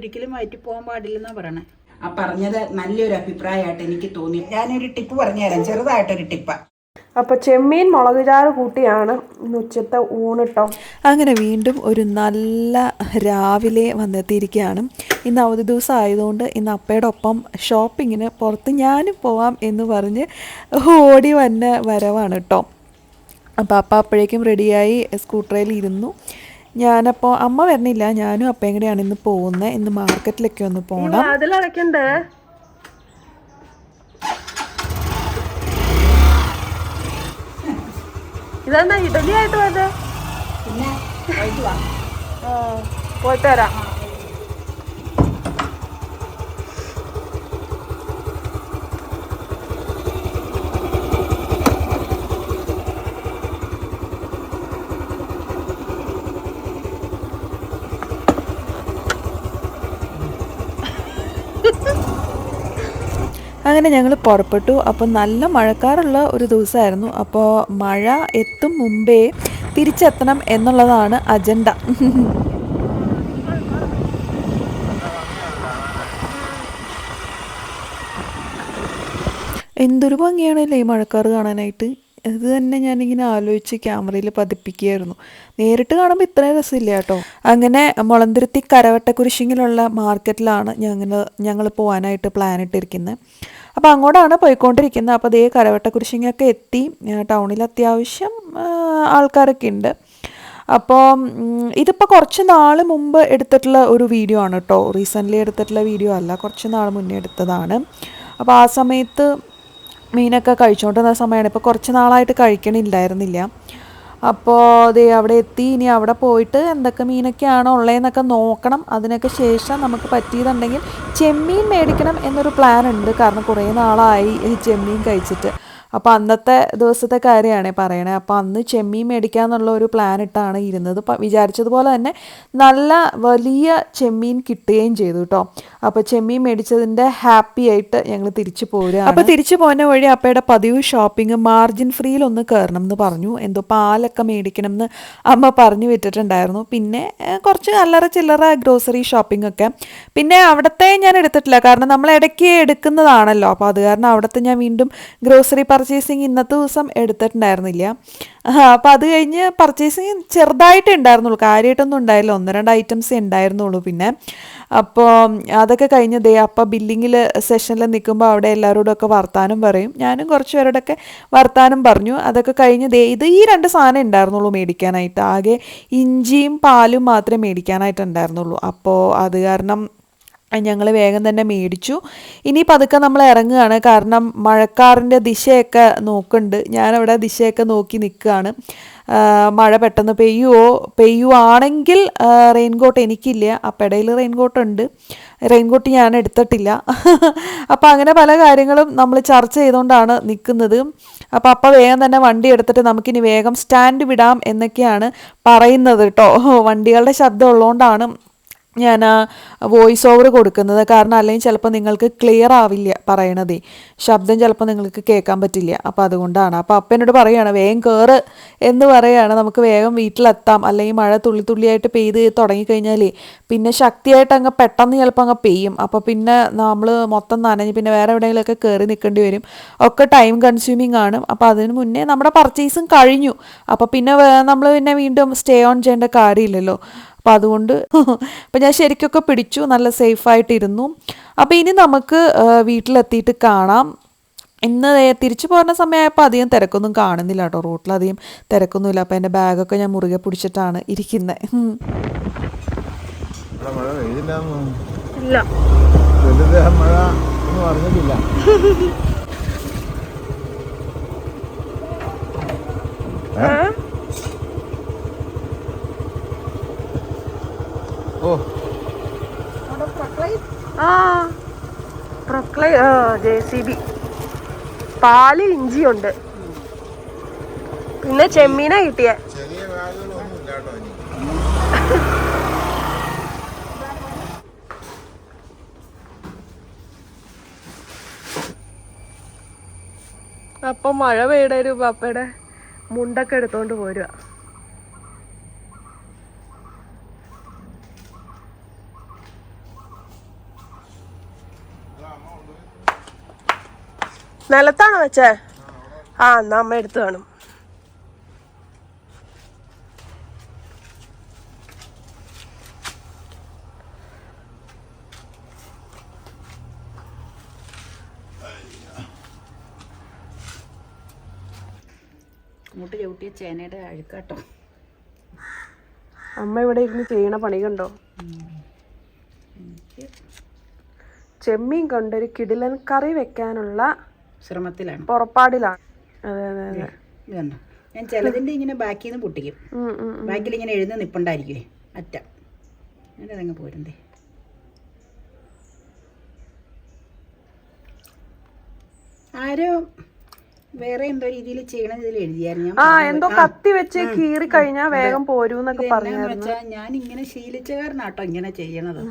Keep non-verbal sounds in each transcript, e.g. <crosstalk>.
ഒരിക്കലും വയറ്റി പോകാൻ പാടില്ലെന്നാ പറയണേ. ആ പറഞ്ഞത് നല്ലൊരു അഭിപ്രായമായിട്ട് എനിക്ക് തോന്നി. ഞാനൊരു ടിപ്പ് പറഞ്ഞു തരാം. ചെറുതായിട്ടൊരു ടിപ്പ്. അപ്പോൾ ചെമ്മീൻ മുളക് ചാറ് കൂട്ടിയാണ് ഇന്ന് ഉച്ചത്തെ ഊണിട്ടോ അങ്ങനെ വീണ്ടും ഒരു നല്ല രാവിലെ വന്നെത്തിയിരിക്കുകയാണ്. ഇന്ന് അവധി ദിവസം ആയതുകൊണ്ട് ഇന്ന് അപ്പയുടെ ഒപ്പം ഷോപ്പിങ്ങിന് പുറത്ത് ഞാനും പോവാം എന്ന് പറഞ്ഞ് ഓടി വന്ന വരവാണ് കേട്ടോ അപ്പോൾ അപ്പ അപ്പോഴേക്കും റെഡിയായി സ്കൂട്ടറിൽ ഇരുന്നു. ഞാനപ്പോൾ അമ്മ വരണില്ല ഞാനും അപ്പയും കൂടെയാണ് ഇന്ന് പോകുന്നത് ഇന്ന് മാർക്കറ്റിലൊക്കെ ഒന്ന് പോകണം അതിലടക്കണ്ടേ ഇതെന്താ ഇഡലി ആയിട്ട് പോയത്? പിന്നെ വൈകിട്ട് വാ ആ, പോയിട്ട് വരാം. അങ്ങനെ ഞങ്ങൾ പുറപ്പെട്ടു. അപ്പോൾ നല്ല മഴക്കാറുള്ള ഒരു ദിവസമായിരുന്നു. അപ്പോൾ മഴ എത്തും മുമ്പേ തിരിച്ചെത്തണം എന്നുള്ളതാണ് അജണ്ട. എന്തൊരു ഭംഗിയാണല്ലേ ഈ മഴക്കാറ് കാണാനായിട്ട്. ഇത് തന്നെ ഞാനിങ്ങനെ ആലോചിച്ച് ക്യാമറയിൽ പതിപ്പിക്കുകയായിരുന്നു. നേരിട്ട് കാണുമ്പോൾ ഇത്രയും രസമില്ല കേട്ടോ. അങ്ങനെ മുളന്തുരുത്തി കരവട്ടക്കുരിശിങ്ങിലുള്ള മാർക്കറ്റിലാണ് ഞങ്ങൾ ഞങ്ങൾ പോകാനായിട്ട് പ്ലാൻ ഇട്ടിരിക്കുന്നത് അപ്പോൾ അങ്ങോട്ടാണ് പോയിക്കൊണ്ടിരിക്കുന്നത്. അപ്പോൾ ദേ കരവട്ടക്കുരിശിങ്ങൊക്കെ എത്തി. ടൗണിൽ അത്യാവശ്യം ആൾക്കാരൊക്കെ ഉണ്ട്. അപ്പോൾ ഇതിപ്പോൾ കുറച്ച് നാൾ മുമ്പ് എടുത്തിട്ടുള്ള ഒരു വീഡിയോ ആണ് കേട്ടോ. റീസെന്റ്ലി എടുത്തിട്ടുള്ള വീഡിയോ അല്ല. കുറച്ച് നാൾ മുന്നേ എടുത്തതാണ്. അപ്പോൾ ആ സമയത്ത് മീനൊക്കെ കഴിച്ചുകൊണ്ടിരുന്ന സമയമാണ് ഇപ്പോൾ കുറച്ച് നാളായിട്ട് കഴിക്കണില്ലായിരുന്നില്ല. അപ്പോൾ ദേ അവിടെ എത്തി. ഇനി അവിടെ പോയിട്ട് എന്തൊക്കെ മീനൊക്കെയാണോ ഉള്ളതെന്നൊക്കെ നോക്കണം. അതിനൊക്കെ ശേഷം നമുക്ക് പറ്റിയതുണ്ടെങ്കിൽ ചെമ്മീൻ മേടിക്കണം എന്നൊരു പ്ലാൻ ഉണ്ട്. കാരണം കുറേ നാളായി ഈ ചെമ്മീൻ കഴിച്ചിട്ട്. അപ്പോൾ അന്നത്തെ ദിവസത്തെ കാര്യമാണ് പറയണേ. അപ്പോൾ അന്ന് ചെമ്മീൻ മേടിക്കാന്നുള്ള ഒരു പ്ലാൻ ഇട്ടാണ് ഇരുന്നത്. വിചാരിച്ചതുപോലെ തന്നെ നല്ല വലിയ ചെമ്മീൻ കിട്ടുകയും ചെയ്തു കേട്ടോ അപ്പോൾ ചെമ്മീൻ മേടിച്ചതിന്റെ ഹാപ്പി ആയിട്ട് ഞങ്ങൾ തിരിച്ചു പോരുക അപ്പോൾ തിരിച്ചു പോകുന്ന വഴി അപ്പയുടെ പതിവ് ഷോപ്പിംഗ് മാർജിൻ ഫ്രീയിൽ ഒന്ന് കയറണം എന്ന് പറഞ്ഞു. എന്തോ പാലൊക്കെ മേടിക്കണം എന്ന് അമ്മ പറഞ്ഞു വിട്ടിട്ടുണ്ടായിരുന്നു. പിന്നെ കുറച്ച് അല്ലറ ചില്ലറ ഗ്രോസറി ഷോപ്പിംഗ് ഒക്കെ. പിന്നെ അവിടുത്തെ ഞാൻ എടുത്തിട്ടില്ല. കാരണം നമ്മൾ ഇടയ്ക്ക് എടുക്കുന്നതാണല്ലോ. അപ്പോൾ അത് കാരണം അവിടുത്തെ ഞാൻ വീണ്ടും ഗ്രോസറി പർച്ചേസിങ് ഇന്നത്തെ ദിവസം എടുത്തിട്ടുണ്ടായിരുന്നില്ല. അപ്പോൾ അത് കഴിഞ്ഞ് പർച്ചേസിങ് ചെറുതായിട്ട് ഉണ്ടായിരുന്നുള്ളൂ. കാര്യമായിട്ടൊന്നും ഉണ്ടായില്ല. ഒന്ന് രണ്ട് ഐറ്റംസേ ഉണ്ടായിരുന്നുള്ളൂ പിന്നെ. അപ്പോൾ അതൊക്കെ കഴിഞ്ഞതേ ദേ അപ്പം ബില്ലിങ്ങിൽ സെഷനിൽ നിൽക്കുമ്പോൾ അവിടെ എല്ലാവരോടൊക്കെ വർത്താനം പറയും. ഞാനും കുറച്ച് പേരോടൊക്കെ വർത്താനം പറഞ്ഞു. അതൊക്കെ കഴിഞ്ഞതേ ഇത് ഈ രണ്ട് സാധനം ഉണ്ടായിരുന്നുള്ളൂ മേടിക്കാനായിട്ട്. ആകെ ഇഞ്ചിയും പാലും മാത്രമേ മേടിക്കാനായിട്ട് ഉണ്ടായിരുന്നുള്ളൂ. അപ്പോൾ അത് കാരണം ഞങ്ങൾ വേഗം തന്നെ മേടിച്ചു. ഇനി പതുക്കെ നമ്മൾ ഇറങ്ങുകയാണ്. കാരണം മഴക്കാറിന്റെ ദിശയൊക്കെ നോക്കുന്നുണ്ട്. ഞാനവിടെ ദിശയൊക്കെ നോക്കി നിൽക്കുകയാണ്. മഴ പെട്ടെന്ന് പെയ്യുമോ പെയ്യുവാണെങ്കിൽ റെയിൻകോട്ട് എനിക്കില്ല. അപ്പം ഇടയിൽ റെയിൻകോട്ട് ഉണ്ട് റെയിൻകോട്ട് ഞാൻ എടുത്തിട്ടില്ല. <laughs> അപ്പം അങ്ങനെ പല കാര്യങ്ങളും നമ്മൾ ചർച്ച ചെയ്തുകൊണ്ടാണ് നിൽക്കുന്നത്. അപ്പോൾ അപ്പം വേഗം തന്നെ വണ്ടി എടുത്തിട്ട് നമുക്കിനി വേഗം സ്റ്റാൻഡ് വിടാം എന്നൊക്കെയാണ് പറയുന്നത് കേട്ടോ. വണ്ടികളുടെ ശബ്ദം ഉള്ളതുകൊണ്ടാണ് ഞാൻ വോയിസ് ഓവർ കൊടുക്കുന്നത് കാരണം അല്ലെങ്കിൽ ചിലപ്പോൾ നിങ്ങൾക്ക് ക്ലിയർ ആവില്ല പറയണതേ. ശബ്ദം ചിലപ്പോൾ നിങ്ങൾക്ക് കേൾക്കാൻ പറ്റില്ല. അപ്പോൾ അതുകൊണ്ടാണ്. അപ്പോൾ അപ്പം എന്നോട് പറയുകയാണ് വേഗം കയറ് എന്ന് പറയുകയാണ് നമുക്ക് വേഗം വീട്ടിലെത്താം. അല്ലെങ്കിൽ മഴ തുള്ളി തുള്ളിയായിട്ട് പെയ്ത് തുടങ്ങിക്കഴിഞ്ഞാൽ പിന്നെ ശക്തിയായിട്ട് അങ്ങ് പെട്ടെന്ന് ചിലപ്പോൾ അങ്ങ് പെയ്യും. അപ്പോൾ പിന്നെ നമ്മൾ മൊത്തം നനഞ്ഞ് പിന്നെ വേറെ എവിടെയെങ്കിലുമൊക്കെ കയറി നിൽക്കേണ്ടി വരും. ഒക്കെ ടൈം കൺസ്യൂമിങ് ആണ്. അപ്പോൾ അതിന് മുന്നേ നമ്മുടെ പർച്ചേസും കഴിഞ്ഞു. അപ്പോൾ പിന്നെ നമ്മൾ പിന്നെ വീണ്ടും സ്റ്റേ ഓൺ ചെയ്യേണ്ട കാര്യമില്ലല്ലോ. അപ്പോൾ അതുകൊണ്ട് <laughs> അപ്പോൾ ഞാൻ ശരിക്കൊക്കെ പിടിച്ചു നല്ല സേഫായിട്ടിരുന്നു. അപ്പോൾ ഇനി നമുക്ക് വീട്ടിലെത്തിയിട്ട് കാണാം. ഇന്ന് തിരിച്ചു പോകുന്ന സമയമായപ്പോൾ അധികം തിരക്കൊന്നും കാണുന്നില്ല കേട്ടോ. റോട്ടിലധികം തിരക്കൊന്നുമില്ല. അപ്പോൾ എന്റെ ബാഗൊക്കെ ഞാൻ മുറുകെ പിടിച്ചിട്ടാണ് ഇരിക്കുന്നത് ഇല്ല. മഴ എന്ന് <laughs> ഓ ആ പ്രൊക്ലൈ ആ ജെ പാലിൽ ഇഞ്ചിയുണ്ട്. പിന്നെ ചെമ്മീന കിട്ടിയ. അപ്പൊ മഴ പെയ്യുടെ ഒരു പപ്പയുടെ മുണ്ടൊക്കെ എടുത്തോണ്ട് പോരുക നിലത്താണോ വെച്ചേ? ആ എന്നാ അമ്മ എടുത്തു കാണും. അങ്ങോട്ട് ചവിട്ടിയ ചേനയുടെ അഴുക്കാട്ടോ. അമ്മ ഇവിടെ ഇരുന്ന് ചെയ്യണ പണി കണ്ടോ? ചെമ്മീൻ കൊണ്ടൊരു കിടിലൻ കറി വെക്കാനുള്ള ശ്രമത്തിലാണ്. പുറപ്പാടിലാണ്. അതെ അതെ അതെ. ഇത് ഞാൻ ചിലതിന്റെ ഇങ്ങനെ ബാക്കിൽ നിന്ന് പൊട്ടിക്കും. ഉം, ഉം. ബാക്കിൽ ഇങ്ങനെ എഴുതി നിപ്പുണ്ടായിരിക്കുവേ അറ്റ. അങ്ങനെ അതങ്ങ് പോരണ്ടേ ആരോ വേറെ എന്തോ രീതിയിൽ ചെയ്യണ ഇതിൽ എഴുതിയായിരുന്നു. ഞാൻ ആ മറന്നുപോയി. എന്തോ കത്തി വെച്ച് കീറി കഴിഞ്ഞാ വേഗം പോരൂന്നൊക്കെ ഞാൻ ഇങ്ങനെ ശീലിച്ച കാരണാട്ടോ ഇങ്ങനെ ചെയ്യണത്.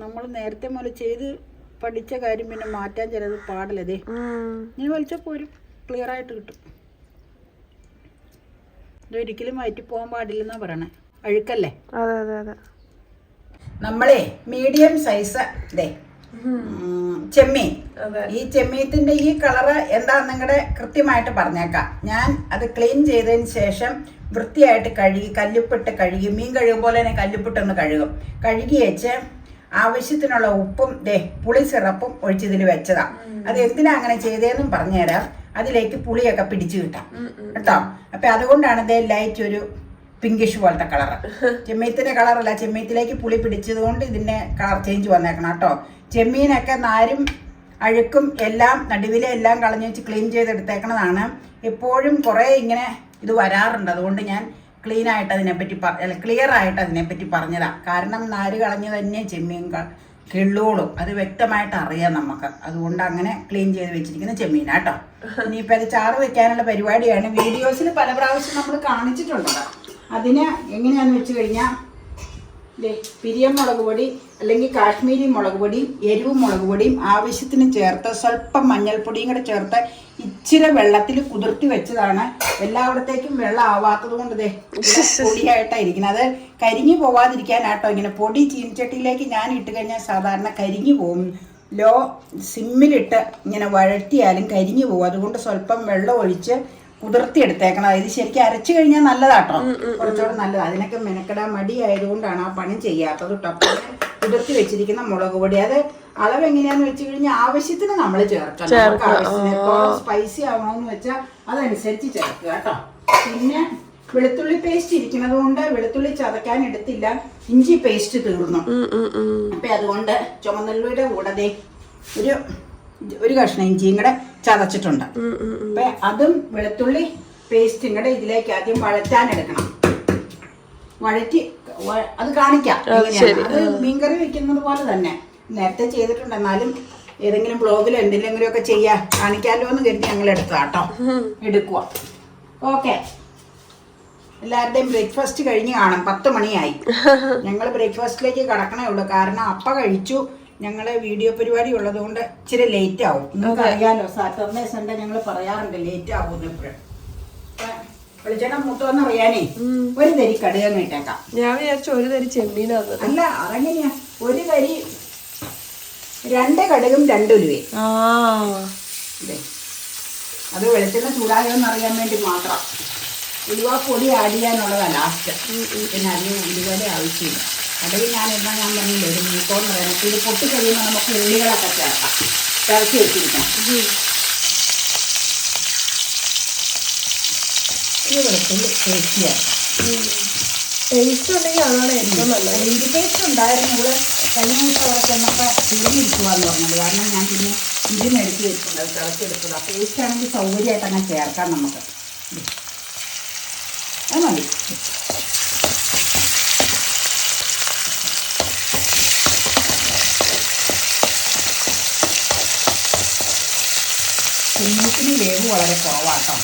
നമ്മൾ നേരത്തെ മുതൽ ചെയ്ത് പഠിച്ച കാര്യം പിന്നെ മാറ്റാൻ ചിലത് പാടില്ലതേ നീ ഇങ്ങനെ ഒരു ക്ലിയർ ആയിട്ട് കിട്ടും. ഇതൊരിക്കലും വയറ്റി പോകാൻ പാടില്ലെന്നാ പറയണേ. അഴുക്കല്ലേ? അതെ അതെ അതെ. നമ്മളെ മീഡിയം സൈസ് ഇതേ ചെമ്മീൻ. ഈ ചെമ്മീത്തിന്റെ ഈ കളറ് എന്താ നിങ്ങളുടെ കൃത്യമായിട്ട് പറഞ്ഞേക്കാം. ഞാൻ അത് ക്ലീൻ ചെയ്തതിന് ശേഷം വൃത്തിയായിട്ട് കഴുകി കല്ലുപ്പിട്ട് കഴുകി മീൻ കഴുകും പോലെ തന്നെ കല്ലുപ്പിട്ടൊന്ന് കഴുകും. കഴുകി വെച്ച് ആവശ്യത്തിനുള്ള ഉപ്പും ദേ പുളി സിറപ്പും ഒഴിച്ചതിൽ വെച്ചതാ. അത് എന്തിനാ അങ്ങനെ ചെയ്തതെന്നും പറഞ്ഞുതരാം അതിലേക്ക് പുളിയൊക്കെ പിടിച്ചു കിട്ടാം. കേട്ടോ? അപ്പൊ അതുകൊണ്ടാണ് ദേ ലൈറ്റ് ഒരു പിങ്കിഷ് പോലത്തെ കളർ <laughs> ചെമ്മീത്തിന്റെ കളറല്ല ചെമ്മീത്തിലേക്ക് പുളി പിടിച്ചതുകൊണ്ട് ഇതിന്റെ കളർ ചേഞ്ച് വന്നേക്കണം കേട്ടോ. ചെമ്മീനൊക്കെ നാരും അഴുക്കും എല്ലാം നടുവിലെ എല്ലാം കളഞ്ഞു വെച്ച് ക്ലീൻ ചെയ്തെടുത്തേക്കണതാണ്. എപ്പോഴും കുറേ ഇങ്ങനെ ഇത് വരാറുണ്ട്. അതുകൊണ്ട് ഞാൻ ക്ലീൻ ആയിട്ട് അതിനെപ്പറ്റി അല്ല ക്ലിയർ ആയിട്ട് അതിനെപ്പറ്റി പറഞ്ഞതാ. കാരണം നാര് കളഞ്ഞു തന്നെ ചെമ്മീൻ കിള്ളോളും. അത് വ്യക്തമായിട്ട് അറിയാം നമുക്ക്. അതുകൊണ്ട് അങ്ങനെ ക്ലീൻ ചെയ്ത് വെച്ചിരിക്കുന്ന ചെമ്മീനാട്ടോ ഇനിയിപ്പോൾ അത് ചാറ് വെക്കാനുള്ള പരിപാടിയാണ്. വീഡിയോസിൽ പല പ്രാവശ്യം നമ്മൾ കാണിച്ചിട്ടുണ്ട് അതിന് എങ്ങനെയാന്ന് വെച്ച് കഴിഞ്ഞാൽ പിരിയം മുളക് പൊടി അല്ലെങ്കിൽ കാശ്മീരി മുളക് പൊടിയും എരിവും മുളക് പൊടിയും ആവശ്യത്തിന് ചേർത്ത് സ്വല്പം മഞ്ഞൾപ്പൊടിയും കൂടെ ചേർത്ത് ഇച്ചിരി വെള്ളത്തിൽ കുതിർത്തി വെച്ചതാണ്. എല്ലായിടത്തേക്കും വെള്ളം ആവാത്തത് കൊണ്ട് ദേ <laughs> പൊടിയായിട്ടാണ് ഇരിക്കുന്നത്. അത് കരിഞ്ഞു പോവാതിരിക്കാനാട്ടോ ഇങ്ങനെ പൊടി ചീനച്ചട്ടിയിലേക്ക് ഞാൻ ഇട്ട് കഴിഞ്ഞാൽ സാധാരണ കരിഞ്ഞു പോകും ലോ സിമ്മിലിട്ട് ഇങ്ങനെ വഴറ്റിയാലും കരിഞ്ഞു പോകും അതുകൊണ്ട് സ്വല്പം വെള്ളം ഒഴിച്ച് കുതിർത്തി എടുത്തേക്കണം. ഇത് ശരിക്കും അരച്ചു കഴിഞ്ഞാൽ നല്ലതാട്ടോ. കുറച്ചുകൂടെ നല്ലത്. അതിനൊക്കെ മെനക്കെടാൻ മടിയായതുകൊണ്ടാണ് ആ പണി ചെയ്യാത്തത് കേട്ടോ കുതിർത്തി വെച്ചിരിക്കുന്ന മുളക് പൊടി. അത് അളവ് എങ്ങനെയാന്ന് വെച്ച് കഴിഞ്ഞാൽ ആവശ്യത്തിന് നമ്മൾ ചേർക്കണം. നമുക്ക് ആവശ്യത്തിന് സ്പൈസി ആവണമെന്ന് വെച്ചാൽ അതനുസരിച്ച് ചേർക്കുക കേട്ടോ. പിന്നെ വെളുത്തുള്ളി പേസ്റ്റ് ഇരിക്കുന്നത് കൊണ്ട് വെളുത്തുള്ളി ചതക്കാൻ എടുത്തില്ല. ഇഞ്ചി പേസ്റ്റ് തീർന്നു. അപ്പൊ അതുകൊണ്ട് ചുമന്നുള്ളിയുടെ കൂടെ ഒരു ഒരു കഷ്ണം ഇഞ്ചിയും കൂടെ ചതച്ചിട്ടുണ്ട്. അപ്പൊ അതും വെളുത്തുള്ളി പേസ്റ്റും കൂടെ ഇതിലേക്ക് ആദ്യം വഴറ്റാൻ എടുക്കണം. വഴറ്റി അത് കാണിക്കാം. അത് മീൻകറി വെക്കുന്നത് പോലെ തന്നെ. നേരത്തെ ചെയ്തിട്ടുണ്ട്. എന്നാലും ഏതെങ്കിലും ബ്ലോഗിലോ എന്തെങ്കിലും ഒക്കെ ചെയ്യാ. കാണിക്കാലോ എന്ന് കരുതി ഞങ്ങൾ എടുത്തതാട്ടോ എടുക്കുക ഓക്കെ. എല്ലാവരുടെയും ബ്രേക്ക്ഫാസ്റ്റ് കഴിഞ്ഞ് കാണാം. പത്ത് മണിയായി. <laughs> ഞങ്ങൾ ബ്രേക്ക്ഫാസ്റ്റിലേക്ക് കടക്കണേ ഉള്ളൂ. കാരണം അപ്പ കഴിച്ചു. ഞങ്ങളെ വീഡിയോ പരിപാടി ഉള്ളത് കൊണ്ട് ഇച്ചിരി ലേറ്റ് ആവും. നിങ്ങൾക്ക് അറിയാലോ സാറ്റർഡേ സൺഡേ ഞങ്ങൾ പറയാറുണ്ട് ലേറ്റ് ആവും എപ്പോഴും. വെളിച്ചെണ്ണ മൂത്തോന്ന് അറിയാനേ ഒരു തരി കടുകങ്ങ് ഇട്ടേക്കാം. ഞാൻ വിചാരിച്ചു ഒരു തരി ചെമ്മീനാണ് അല്ല അതങ്ങനെയാ? ഒരു തരി രണ്ട് കടുകും രണ്ട് ഉലുവയും ആ. ഇതേ. അത് വെളിച്ചെണ്ണ ചൂടായോന്ന് അറിയാൻ വേണ്ടി മാത്രം. ഉലുവ പൊടി ആഡ് ചെയ്യാനുള്ളതാണ് ലാസ്റ്റ് പിന്നെ അതിന് ഉലുവയുടെ ആവശ്യമില്ല. കടുക് ഞാൻ എന്നാ ഞാൻ പറഞ്ഞില്ല ഒരു മൂത്തോന്ന് പറയണം ഇത് പൊട്ടി കഴിയുമ്പോൾ നമുക്ക് ഉള്ളികളൊക്കെ ചേർക്കാം. ചേർത്ത് വെച്ചിരിക്കാം. ഇത് വെളുത്തുള്ളി ചെയ്യാം ടേസ്റ്റ് ഉണ്ടെങ്കിൽ അതാണ് ഏറ്റവും നല്ലത്. എനിക്ക് ടേസ്റ്റ് ഉണ്ടായിരുന്നു. ഇവിടെ കഴിഞ്ഞ ദിവസം അവിടെ ചെന്നപ്പോൾ തിരിഞ്ഞിരിക്കുവാന്ന് പറഞ്ഞത് കാരണം ഞാൻ പിന്നെ ഇത് മേടിച്ച് വെച്ചിട്ടുണ്ട് അത് തിളച്ചെടുത്തത്. ആ ടേസ്റ്റ് ആണെങ്കിൽ സൗകര്യമായിട്ട് അങ്ങനെ ചേർക്കാം നമുക്ക്. അത് മതി. കുഞ്ഞിത്തിന് വേവ് വളരെ കുറവാട്ടോ.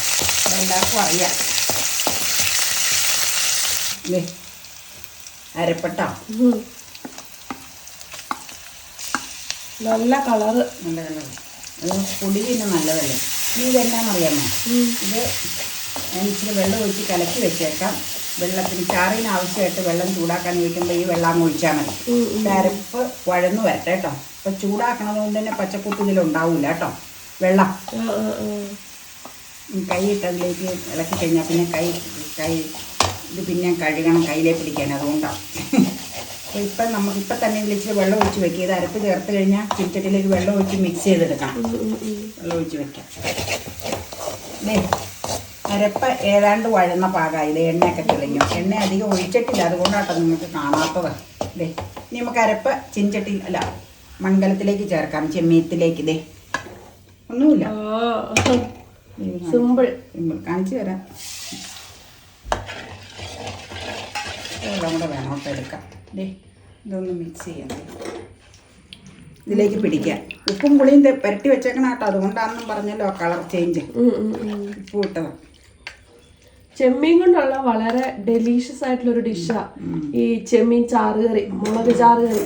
അതെല്ലാവർക്കും അറിയാം. അരപ്പട്ടോ. നല്ല കളറ് നല്ല നല്ലത് അത് പൊടി പിന്നെ നല്ലതല്ലേ ഇനി അറിയാമോ? ഇത് ഞാൻ ഇച്ചിരി വെള്ളം ഒഴിച്ച് കലക്കി വെച്ചേക്കാം. വെള്ളത്തിന് ചാറിന് ആവശ്യമായിട്ട് വെള്ളം ചൂടാക്കാൻ വയ്ക്കുമ്പോൾ ഈ വെള്ളം അങ്ങ് ഒഴിച്ചാൽ മതി. അരപ്പ് വഴന്ന് വരട്ടെ കേട്ടോ അപ്പോൾ ചൂടാക്കണത് കൊണ്ട് തന്നെ പച്ചക്കൂട്ട് ഇതിലുണ്ടാവില്ല കേട്ടോ വെള്ളം. കൈ ഇട്ടതിലേക്ക് ഇളക്കി കഴിഞ്ഞാൽ പിന്നെ കൈ കൈ ഇത് പിന്നെ കഴുകണം കയ്യിലേ പിടിക്കാൻ അതുകൊണ്ടാണ് അപ്പോൾ ഇപ്പം നമുക്ക് ഇപ്പം തന്നെ വിളിച്ച് വെള്ളം ഒഴിച്ച് വെക്കുക ഇത് അരപ്പ് ചേർത്ത് കഴിഞ്ഞാൽ ചിറ്റട്ടിലേക്ക് വെള്ളം ഒഴിച്ച് മിക്സ് ചെയ്തെടുക്കണം. ഉം. വെള്ളം ഒഴിച്ച് വെക്കാം. അരപ്പ് ഏതാണ്ട് വഴുന്ന പാകമായി ഇത് എണ്ണയൊക്കെ തെളിഞ്ഞു. എണ്ണ അധികം ഒഴിച്ചിട്ടില്ല. അതുകൊണ്ടാട്ടോ നിങ്ങൾക്ക് കാണാത്തത്. ദേ ഇനി നമുക്ക് അരപ്പ് ചിഞ്ചട്ടി അല്ല മൺകലത്തിലേക്ക് ചേർക്കാം. ചെമ്മീത്തിലേക്ക്. ഇതേ ഒന്നുമില്ല. സിമ്പിൾ. സിമ്പിൾ. കാണിച്ചു തരാം. വെള്ളം കൂടെ വേണം കേട്ടോ എടുക്കാം ദേ ഇതൊന്ന് മിക്സ് ചെയ്യാം. ഇതിലേക്ക് പിടിക്കാം. ഉപ്പും പുളിയും പുരട്ടി വെച്ചേക്കണം കേട്ടോ. അതുകൊണ്ടാണെന്നും പറഞ്ഞല്ലോ കളർ ചേഞ്ച്. ഉപ്പ് ഇട്ടത്. ചെമ്മീൻ കൊണ്ടുള്ള വളരെ ഡെലീഷ്യസ് ആയിട്ടുള്ള ഒരു ഡിഷാ ഈ ചെമ്മീൻ ചാറ് കറി മുളക് ചാറ് കറി.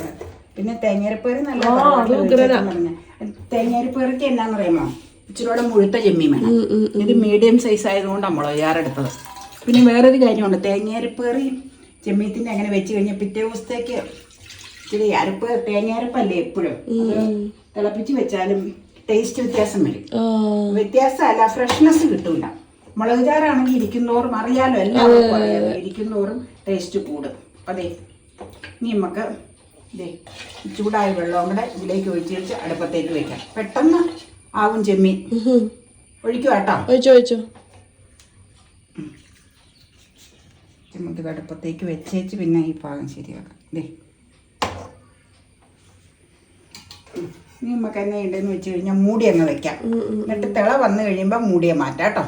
പിന്നെ തേങ്ങയരപ്പേറി നല്ല ആ, എന്നാന്ന് എന്നാന്നറിയാമോ ഇച്ചിരൂടെ മുഴുത്ത ചെമ്മീൻ വേണം. ഇത് മീഡിയം സൈസ് ആയതുകൊണ്ടാണ് മുളക് ചാറെടുത്തത് പിന്നെ വേറൊരു കാര്യമുണ്ട്. തേങ്ങയരപ്പേറി ചെമ്മീത്തിന്റെ അങ്ങനെ വെച്ച് കഴിഞ്ഞാൽ പിറ്റേ ദിവസത്തേക്ക് ഇച്ചിരി അരപ്പ് തേങ്ങയരപ്പല്ലേ എപ്പോഴും? തിളപ്പിച്ച് വെച്ചാലും ടേസ്റ്റ് വ്യത്യാസം വരും. വ്യത്യാസം വ്യത്യാസമല്ല ഫ്രഷ്നെസ് കിട്ടൂല. മുളക് ചാറാണെങ്കിൽ ഇരിക്കുന്നോറും അറിയാലോ എല്ലാവർക്കും ഇരിക്കുന്നോറും ടേസ്റ്റ് കൂടും. അതെ ഇനി നമുക്ക് ഇതേ ചൂടായ വെള്ളം കൂടെ ഇതിലേക്ക് ഒഴിച്ച് വെച്ച് അടുപ്പത്തേക്ക് വെക്കാം. പെട്ടെന്ന് ആവും ചെമ്മീൻ. ഉം. ഒഴിക്കുക കേട്ടോ? ഒഴിച്ചോ ഒഴിച്ചോ. നമുക്ക് അടുപ്പത്തേക്ക് വെച്ചേച്ച് പിന്നെ ഈ പാകം ശരിയാക്കാം. ദേ. ഇനി നമുക്ക് എന്നെ ഉണ്ടെന്ന് വെച്ച് കഴിഞ്ഞാൽ മൂടി അങ്ങ് വെക്കാം. എന്നിട്ട് തിള വന്നു കഴിയുമ്പോൾ മൂടിയെ മാറ്റാം കേട്ടോ.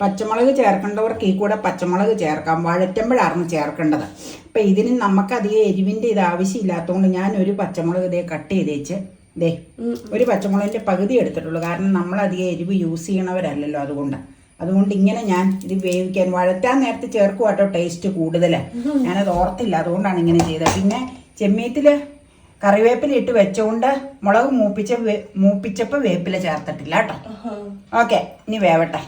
പച്ചമുളക് ചേർക്കേണ്ടവർക്ക് ഈ കൂടെ പച്ചമുളക് ചേർക്കാം. വഴറ്റുമ്പോഴാണ് ചേർക്കേണ്ടത്. അപ്പം ഇതിന് നമുക്കധികം എരിവിന്റെ ഇത് ആവശ്യമില്ലാത്തതുകൊണ്ട് ഞാൻ ഒരു പച്ചമുളക് ഇതേ കട്ട് ചെയ്തേച്ച് ദേ ഒരു പച്ചമുളകിന്റെ പകുതി എടുത്തിട്ടുള്ളൂ. കാരണം നമ്മളധികം എരിവ് യൂസ് ചെയ്യണവരല്ലല്ലോ അതുകൊണ്ട്. അതുകൊണ്ട് ഇങ്ങനെ ഞാൻ ഇത് വേവിക്കാൻ വഴറ്റാൻ നേരത്തെ ചേർക്കും കേട്ടോ ടേസ്റ്റ് കൂടുതൽ ഞാനത് ഓർത്തില്ല അതുകൊണ്ടാണ് ഇങ്ങനെ ചെയ്തത്. പിന്നെ ചെമ്മീത്തിൽ കറിവേപ്പില ഇട്ട് വെച്ചുകൊണ്ട് മുളക് മൂപ്പിച്ച മൂപ്പിച്ചപ്പോൾ വേപ്പില ചേർത്തിട്ടില്ല കേട്ടോ. ഓക്കെ ഇനി വേവട്ടെ.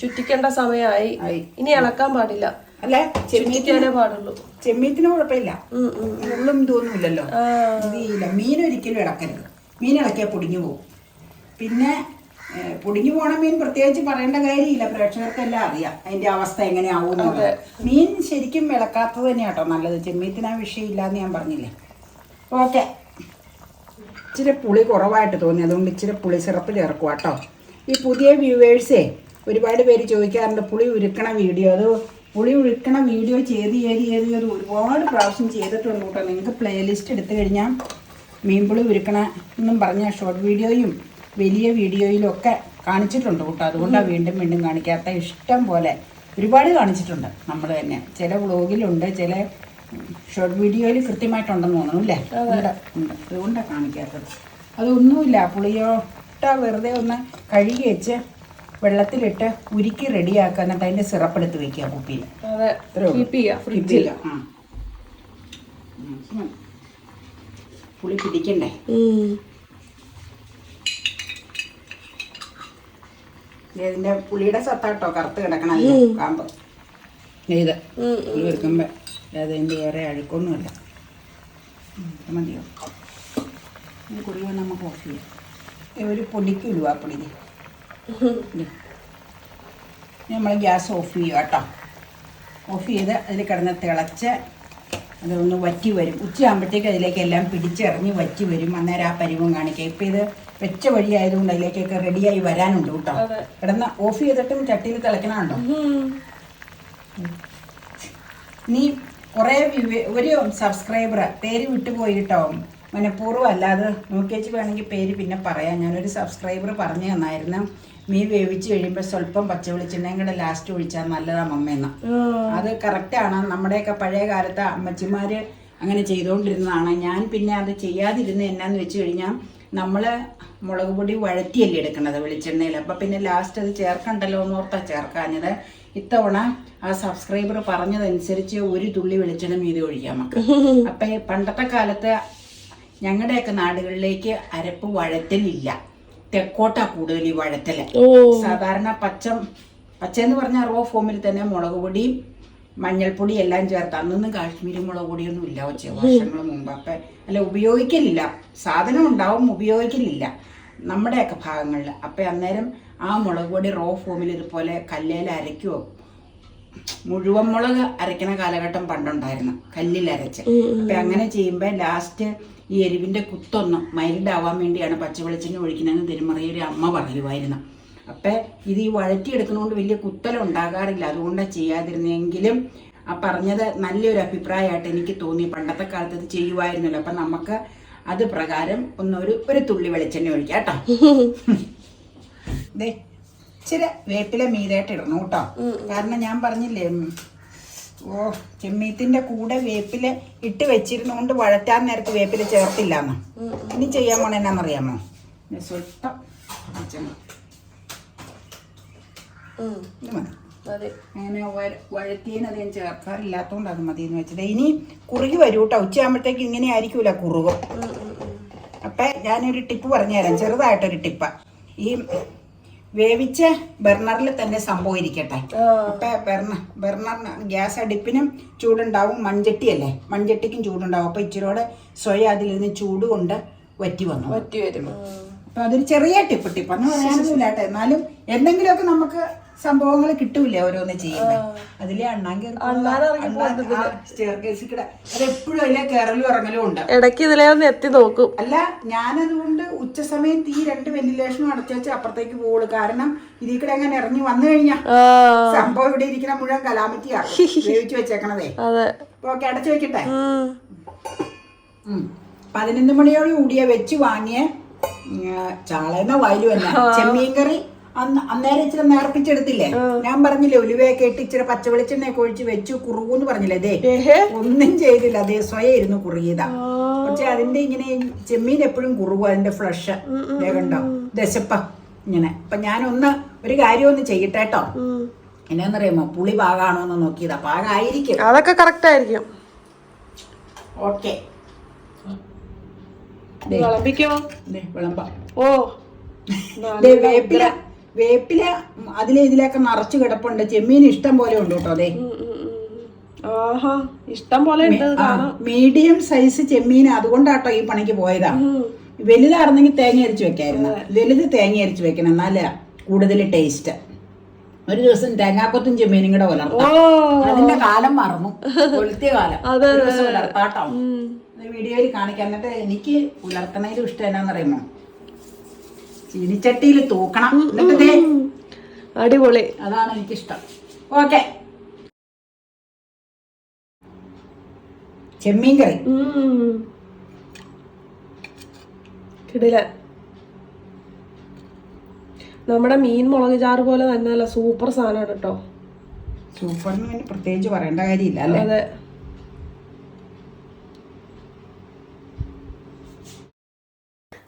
ചുറ്റിക്കേണ്ട സമയമായി ഇനി ഇളക്കാൻ പാടില്ല. അല്ല ചെമ്മീത്തിനെ പാടുള്ളൂ. ചെമ്മീത്തിന് കുഴപ്പമില്ല. ഉള്ളും ഇതൊന്നുമില്ലല്ലോ. ഇല്ലല്ലോ ഇത് മീൻ ഒരിക്കലും ഇളക്കരുത്. മീൻ ഇളക്കിയാൽ പൊടിഞ്ഞു പോകും. പിന്നെ പൊടിഞ്ഞു പോണ മീൻ പ്രത്യേകിച്ച് പറയേണ്ട കാര്യമില്ല. പ്രേക്ഷകർക്കെല്ലാം അറിയാം അതിന്റെ അവസ്ഥ എങ്ങനെയാവും. മീൻ ശരിക്കും ഇളക്കാത്തത് തന്നെയാട്ടോ നല്ലത്. ചെമ്മീത്തിന് ആ വിഷയമില്ല എന്ന് ഞാൻ പറഞ്ഞില്ലേ? ഓക്കെ. ഇച്ചിരി പുളി കുറവായിട്ട് തോന്നി. അതുകൊണ്ട് ഇച്ചിരി പുളി സിറപ്പ് ചേർക്കുക കേട്ടോ ഈ പുതിയ വ്യൂവേഴ്സേ ഒരുപാട് പേര് ചോദിക്കാറുണ്ട് പുളി ഉരുക്കണ വീഡിയോ? അത് പുളി ഉരുക്കണ വീഡിയോ ചെയ്ത് ചെയ്ത് ചെയ്ത് ചെയ്ത് ഒരുപാട് പ്രാവശ്യം ചെയ്തിട്ടുണ്ട് കേട്ടോ നിങ്ങൾക്ക് പ്ലേലിസ്റ്റ് എടുത്തു കഴിഞ്ഞാൽ മീൻപുളി ഉരുക്കണ എന്നും പറഞ്ഞ ഷോർട്ട് വീഡിയോയും വലിയ വീഡിയോയിലൊക്കെ കാണിച്ചിട്ടുണ്ട് കേട്ടോ. അതുകൊണ്ടാണ് വീണ്ടും വീണ്ടും കാണിക്കാത്ത ഇഷ്ടം പോലെ ഒരുപാട് കാണിച്ചിട്ടുണ്ട് നമ്മൾ തന്നെ. ചില വ്ളോഗിലുണ്ട് ചില ഷോർട്ട് വീഡിയോയിൽ കൃത്യമായിട്ടുണ്ടെന്ന് തോന്നുന്നു അല്ലേ? ഉണ്ട് ഉണ്ട്. അതുകൊണ്ടാണ് കാണിക്കാത്തത്. അതൊന്നുമില്ല പുളിയോട്ട വെറുതെ ഒന്ന് കഴുകി വെച്ച് വെള്ളത്തിലിട്ട് ഉരുക്കി റെഡിയാക്കുക. എന്നിട്ട് അതിന്റെ സിറപ്പ് എടുത്ത് വെക്കുക കുപ്പിയിൽ. ഫ്രിഡ്ജിൽ ആ. പുളി പിടിക്കണ്ടേ? ഇതിന്റെ പുളിയുടെ സത്താട്ടോ കറുത്ത് കിടക്കണല്ലോ കാമ്പ്. ഇത്. പുളി വെക്കുമ്പോ അതിന്റെ ഏറെ അഴുക്കൊന്നുമില്ല. മതിയോ? കുടി നമുക്ക് ഓഫ് ചെയ്യാം. ഒരു പൊടിക്ക് ആ പൊടി നമ്മൾ ഗ്യാസ് ഓഫ് ചെയ്യുക കേട്ടോ. ഓഫ് ചെയ്ത് അതിൽ കിടന്ന് തിളച്ച് അതൊന്ന് വറ്റി വരും. ഉച്ചയാകുമ്പോഴത്തേക്ക് അതിലേക്ക് എല്ലാം പിടിച്ചിറങ്ങി വറ്റി വരും. അന്നേരം ആ പരിവം കാണിക്കുക ഇപ്പം ഇത് വെച്ച വഴിയായതുകൊണ്ട് അതിലേക്കൊക്കെ റെഡിയായി വരാനുണ്ട് കേട്ടോ. കിടന്ന ഓഫ് ചെയ്തിട്ടും ചട്ടിയിൽ തിളക്കണുണ്ടോ? നീ കുറേ ഒരു സബ്സ്ക്രൈബർ പേര് വിട്ടുപോയി കേട്ടോ മനഃപൂർവം അല്ലാതെ നോക്കിയേച്ച് വേണമെങ്കിൽ പേര് പിന്നെ പറയാം. ഞാനൊരു സബ്സ്ക്രൈബർ പറഞ്ഞു തന്നായിരുന്നു. മീ വേവിച്ച് കഴിയുമ്പോൾ സ്വല്പം പച്ച വെളിച്ചെണ്ണയും കൂടെ ലാസ്റ്റ് ഒഴിച്ചാൽ നല്ലതാ മമ്മയെന്ന് അത് കറക്റ്റാണ് നമ്മുടെയൊക്കെ പഴയ കാലത്ത് അമ്മച്ചിമാർ അങ്ങനെ ചെയ്തുകൊണ്ടിരുന്നതാണ് ഞാൻ പിന്നെ അത് ചെയ്യാതിരുന്ന എന്നാന്ന് വെച്ച് കഴിഞ്ഞാൽ നമ്മൾ മുളക് പൊടി വഴറ്റിയല്ലേ എടുക്കണത് വെളിച്ചെണ്ണയിൽ. അപ്പം പിന്നെ ലാസ്റ്റ് അത് ചേർക്കണ്ടല്ലോ എന്ന് ഓർത്താ ചേർക്കാഞ്ഞത്. ഇത്തവണ ആ സബ്സ്ക്രൈബർ പറഞ്ഞതനുസരിച്ച് ഒരു തുള്ളി വെളിച്ചെണ്ണ മീതി ഒഴിക്കാം നമുക്ക്. <laughs> അപ്പം പണ്ടത്തെ കാലത്ത് ഞങ്ങളുടെയൊക്കെ നാടുകളിലേക്ക് അരപ്പ് വഴറ്റലില്ല. തെക്കോട്ടാ കൂടുതൽ ഈ വഴത്തൽ സാധാരണ പച്ച പച്ച എന്ന് പറഞ്ഞാൽ റോ ഫോമിൽ തന്നെ മുളക് പൊടിയും മഞ്ഞൾപ്പൊടി എല്ലാം ചേർത്ത് അന്നൊന്നും കാശ്മീരി മുളക് പൊടിയൊന്നും ഇല്ല ഉച്ച വർഷങ്ങൾ മുമ്പ്. അപ്പം അല്ല ഉപയോഗിക്കലില്ല. സാധനം ഉണ്ടാവും ഉപയോഗിക്കലില്ല. നമ്മുടെയൊക്കെ ഭാഗങ്ങളിൽ. അപ്പം അന്നേരം ആ മുളക് പൊടി റോ ഫോമിൽ ഇതുപോലെ കല്ലേൽ അരയ്ക്കുമോ മുഴുവൻ മുളക് അരയ്ക്കണ കാലഘട്ടം പണ്ടുണ്ടായിരുന്നു കല്ലിൽ അരച്ച്. അപ്പൊ അങ്ങനെ ചെയ്യുമ്പോൾ ലാസ്റ്റ് ഈ എരിവിന്റെ കുത്തൊന്നും മൈൽഡ് ആവാൻ വേണ്ടിയാണ് പച്ചവെളിച്ചെണ്ണ ഒഴിക്കുന്നതെന്ന് തിരുമറിയൊരു അമ്മ പറയുമായിരുന്നു അപ്പൊ ഇത് ഈ വഴറ്റിയെടുക്കുന്നതുകൊണ്ട് വലിയ കുത്തലും ഉണ്ടാകാറില്ല അതുകൊണ്ടാണ് ചെയ്യാതിരുന്നെങ്കിലും ആ പറഞ്ഞത് നല്ലൊരു അഭിപ്രായമായിട്ട് എനിക്ക് തോന്നി. പണ്ടത്തെ കാലത്ത് ഇത് ചെയ്യുമായിരുന്നല്ലോ അപ്പൊ നമുക്ക് അത് പ്രകാരം ഒന്നൊരു ഒരു തുള്ളി വെളിച്ചെണ്ണ ഒഴിക്കാം കേട്ടോ. ദേ ഇച്ചിരി വേപ്പില മീതായിട്ട് ഇടണം കേട്ടോ. കാരണം ഞാൻ പറഞ്ഞില്ലേ ഓ ചെമ്മീത്തിന്റെ കൂടെ വേപ്പില ഇട്ട് വെച്ചിരുന്നുകൊണ്ട് വഴറ്റാൻ നേരത്ത് വേപ്പില ചേർത്തില്ലാന്ന്. ഇനി ചെയ്യാൻ പോണെന്നാന്നറിയാമോ സ്വട്ടം. ഇത് മതി അതെ. അങ്ങനെ ഞാൻ ചേർക്കാറില്ലാത്തതുകൊണ്ട് അത് മതി എന്ന് വെച്ചത്. ഇനി കുറുകി വരൂ കേട്ടോ ഉച്ചയാകുമ്പോഴത്തേക്ക് ഇങ്ങനെ ആയിരിക്കൂല കുറുകും. അപ്പൊ ഞാനൊരു ടിപ്പ് പറഞ്ഞുതരാം. ചെറുതായിട്ടൊരു ടിപ്പ. ഈ വേവിച്ച ബർണറിൽ തന്നെ സംഭവം ഇരിക്കട്ടെ. അപ്പൊ ബെർണർ ബർണറിന് ഗ്യാസ് അടുപ്പിനും ചൂടുണ്ടാവും. മൺചട്ടിയല്ലേ? മൺചട്ടിക്കും ചൂടുണ്ടാവും. അപ്പൊ ഇച്ചിരിയോടെ സ്വയം അതിൽ നിന്ന് ചൂട് കൊണ്ട് വറ്റി വന്നു. വറ്റി വരും. അപ്പൊ അതൊരു ചെറിയ ടിപ്പ് ടിപ്പ്. എന്ന് പറയാനൊന്നുമില്ല കേട്ടോ എന്നാലും എന്തെങ്കിലുമൊക്കെ നമുക്ക് സംഭവങ്ങൾ കിട്ടൂലേ ഓരോന്ന് ചെയ്യുമ്പോ. അതിലെ അണ്ണാങ്കി അതെപ്പോഴും അതിലെ കയറലും ഇറങ്ങലും ഉണ്ട്. ഇടയ്ക്ക് ഇതിലേ ഒന്ന് എത്തി നോക്കും. അല്ല ഞാനതുകൊണ്ട് ഉച്ച സമയത്ത് ഈ രണ്ട് വെന്റിലേഷനും അടച്ചു വെച്ച് അപ്പുറത്തേക്ക് പോകുള്ളൂ കാരണം ഇതിൽ കൂടെ അങ്ങനെ ഇറങ്ങി വന്നു കഴിഞ്ഞാ സംഭവം ഇവിടെ ഇരിക്കുന്ന മുഴുവൻ വേവിച്ച് വെച്ചേക്കണതേ. ഓക്കെ അടച്ചു വെക്കട്ടെ. പതിനൊന്ന് മണിയോട് കൂടിയ വെച്ച് വാങ്ങിയ ഉം, ചാളയെന്ന വയലും അല്ല ചെമ്മീൻ കറി അന്ന് അന്നേരം ഇച്ചിരി നേർപ്പിച്ചെടുത്തില്ലേ? ഞാൻ പറഞ്ഞില്ലേ ഉലുവയൊക്കെ ഇട്ട് ഇച്ചിരി പച്ചവെളിച്ചെണ്ണയൊക്കെ ഒഴിച്ച് വെച്ചു കുറുകൂന്ന് പറഞ്ഞില്ലേ? ദേ ഒന്നും ചെയ്തില്ല. അതേ സ്വയം ഇരുന്നു കുറുകിയതാ. പക്ഷെ അതിന്റെ ഇങ്ങനെ ചെമ്മീൻ എപ്പോഴും കുറുകും അതിന്റെ ഫ്ലഷ്. കണ്ടോ? ദശപ്പ ഇങ്ങനെ. അപ്പൊ ഞാനൊന്ന് ഒരു കാര്യം ഒന്ന് ചെയ്യട്ടെ കേട്ടോ. എന്നാന്നറിയാമോ? പുളി പാകാണോ എന്ന് നോക്കിയതാ. പാകായിരിക്കും. അതൊക്കെ കറക്റ്റ് ആയിരിക്കും ഓക്കെ വിളമ്പിക്കോ? വിളമ്പ. ഓ. വേപ്പില വേപ്പില അതിലെ ഇതിലൊക്കെ നിറച്ച് കിടപ്പുണ്ട്. ചെമ്മീൻ ഇഷ്ടം പോലെ ഉണ്ട് കേട്ടോ അതെ ഇഷ്ടം പോലെ മീഡിയം സൈസ് ചെമ്മീൻ അതുകൊണ്ടാട്ടോ ഈ പണിക്ക് പോയതാ. വലുതായിരുന്നെങ്കിൽ തേങ്ങ അരിച്ച് വെക്കായിരുന്നു. വലുത് തേങ്ങ അരിച്ച് വെക്കണം. എന്നാലേ കൂടുതൽ ടേസ്റ്റ്. ഒരു ദിവസം തേങ്ങാക്കൊത്തും ചെമ്മീനും കൂടെ വളർത്തും പുലർത്താം അതിന്റെ കാലം മറന്നു. കൊളുത്തിയ കാലം. പുലർത്താട്ടോ വീഡിയോയിൽ കാണിക്കാം. എന്നിട്ട് എനിക്ക് പുലർത്തണേലും ഇഷ്ടം എന്നാന്നറിയുമോ ചീനിച്ചട്ടിയിൽ തൂക്കണം. എന്നിട്ട് അടിപൊളി. അതാണ് എനിക്കിഷ്ടം. ഓക്കെ. ചെമ്മീൻ കറി. കിടില നമ്മുടെ മീൻ മുളക് ചാറ് പോലെ തന്നെ നല്ല സൂപ്പർ സാധനമാണ് കേട്ടോ. സൂപ്പർ പ്രത്യേകിച്ച് പറയേണ്ട കാര്യമില്ല അല്ലേ? അതെ.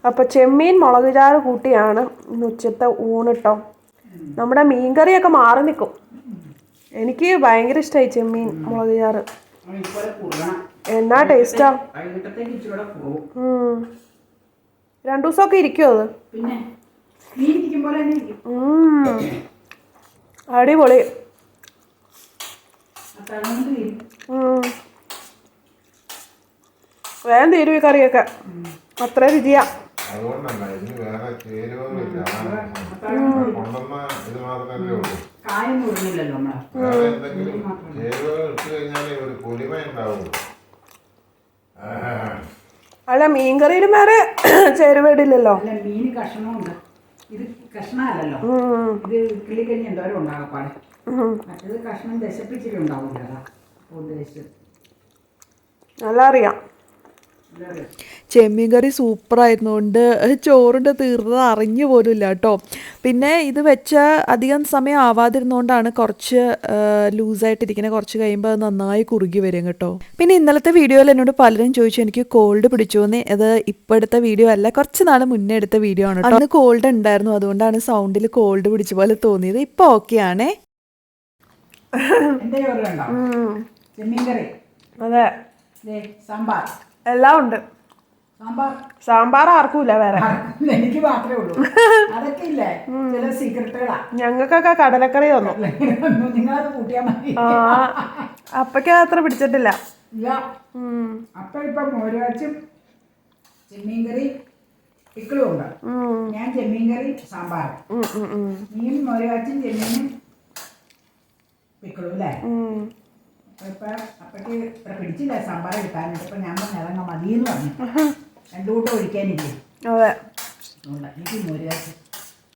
അപ്പൊ ചെമ്മീൻ മുളക് ചാറ് കൂട്ടിയാണ് ഇന്ന് ഉച്ചത്തെ ഊണിട്ടോ നമ്മുടെ മീൻകറിയൊക്കെ മാറി നിൽക്കും എനിക്ക് ഭയങ്കര ഇഷ്ടമായി ചെമ്മീൻ മുളക് ചാറ് എന്നാ ടേസ്റ്റാ. രണ്ടു ദിവസമൊക്കെ ഇരിക്കുമോ അത്. അടിപൊളി. വേഗം തീരും ഈ കറിയൊക്കെ. അത്ര രുചിയാ. അതുകൊണ്ടല്ല ഇതിന് വേറെ ചേരുവകളില്ല കൊണ്ടുവന്ന ഇത് മാത്രമല്ലേ ഉള്ളൂ. കായം കൂടുന്നില്ലല്ലോ നമ്മളെ. വേറെ എന്തെങ്കിലും ചേരുവകൾ ഇട്ട് കഴിഞ്ഞാലേ ഒരു പൊലിമ ഉണ്ടാവുള്ളൂ. ആ. അല്ല മീൻകറിയിൽ വേറെ <clears throat> ചേരുവേടില്ലല്ലോ അല്ല മീൻ കഷ്ണമുണ്ട്. ഇത് കഷ്ണമല്ലല്ലോ. ഇത് കിളി കഴിഞ്ഞ് എന്തോരം ഉണ്ടാകപ്പാടെ. മറ്റേത് കഷ്ണം അതാ. ഉദ്ദേശിച്ചത്. നല്ല അറിയാം ചെമ്മീൻ കറി സൂപ്പറായിരുന്നുകൊണ്ട് ചോറിന്റെ തീർന്നത് അറിഞ്ഞു പോലുമില്ല കേട്ടോ. പിന്നെ ഇത് വെച്ച അധികം സമയം ആവാതിരുന്നുകൊണ്ടാണ് കുറച്ച് ലൂസായിട്ടിരിക്കുന്നത് കുറച്ച് കഴിയുമ്പോൾ അത് നന്നായി കുറുകി വരും കേട്ടോ. പിന്നെ ഇന്നലത്തെ വീഡിയോയിൽ എന്നോട് പലരും ചോദിച്ചു എനിക്ക് കോൾഡ് പിടിച്ചു എന്ന് ഇത് ഇപ്പോൾ എടുത്ത വീഡിയോ അല്ല കുറച്ച് നാൾ മുന്നേ എടുത്ത വീഡിയോ ആണ് കേട്ടോ. അന്ന് കോൾഡ് ഉണ്ടായിരുന്നു അതുകൊണ്ടാണ് സൗണ്ടിൽ കോൾഡ് പിടിച്ച പോലെ തോന്നിയത്. ഇപ്പോൾ ഓക്കെ ആണേ. എന്റെ ചോറ് കണ്ടോ ഉം. അതെ. എല്ലാം ഉണ്ട്. സാമ്പാർ. ആർക്കൂല വേറെ. എനിക്ക് മാത്രമേ ഉള്ളൂ. അതൊക്കെ ഇല്ലേ? ചില സീക്രട്ടുകളാ ഞങ്ങൾക്കൊക്കെ കടലക്കറി തന്നു. നിങ്ങളത് കൂട്ടിയാൽ മതി. ആ അപ്പയ്ക്ക് അത്ര പിടിച്ചിട്ടില്ല. അപ്പൊ ഇപ്പൊ മോരുവാച്ചും ചെമ്മീൻ കറി ഇക്കളും ഉണ്ട്. ഞാൻ ചെമ്മീൻ കറി സാമ്പാർ. നീയും മോരുവച്ചും ചെമ്മീനും ഇക്കളും അല്ലേ? ഇപ്പൊ അപ്പക്ക് പിടിച്ചില്ല സാമ്പാർ കിട്ടാനായിട്ട് ഇപ്പൊ ഞാൻ പറഞ്ഞ അതങ്ങ് മതിയെന്ന് പറഞ്ഞു. രണ്ടു കൂട്ടം ഒഴിക്കാനില്ലേ? അതെ. എനിക്ക് മോരുവച്ച്